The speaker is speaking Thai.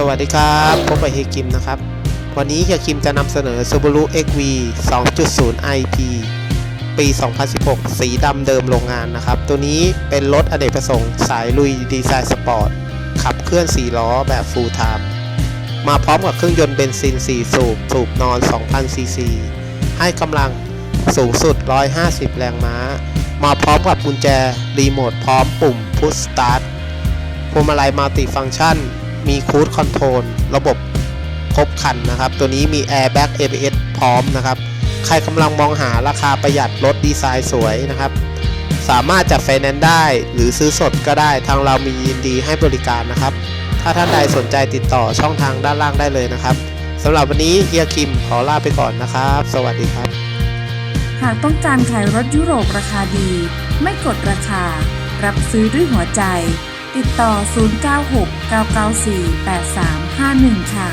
สวัสดีครับพบกับเฮยคิมนะครับ วันนี้เฮียคิมจะนำเสนอ Subaru XV 2.0 IP ปี 2016 สีดำเดิมโรงงานนะครับ ตัวนี้เป็นรถอเนกประสงค์สายลุยดีไซน์สปอร์ต ขับเคลื่อน 4 ล้อแบบ Full Time มาพร้อมกับเครื่องยนต์เบนซิน 4 สูบ สูบนอน 2,000 ซีซี ให้กำลังสูงสุด 150 แรงม้า มาพร้อมกับกุญแจ รีโมทพร้อมปุ่ม Push Start พวงมาลัยมัลติฟัง c t ชัน มีคู d คอนโทรลระบบครบคันนะครับ ตัวนี้มี Airbag ABS พร้อมนะครับ ใครกำลังมองหาราคาประหยัดรถดีไซน์สวยนะครับ สามารถจัดไฟแนนซ์ได้หรือซื้อสดก็ได้ทางเรามียินดีให้บริการนะครับ ถ้าท่านใดสนใจติดต่อช่องทางด้านล่างได้เลยนะครับสำหรับวันนี้เฮียคิมขอลาไปก่อนนะครับ สวัสดีครับ หากต้องการขายรถยุโรปราคาดี ไม่กดราคา รับซื้อด้วยหัวใจ ติดต่อ 096 994 8351 ค่ะ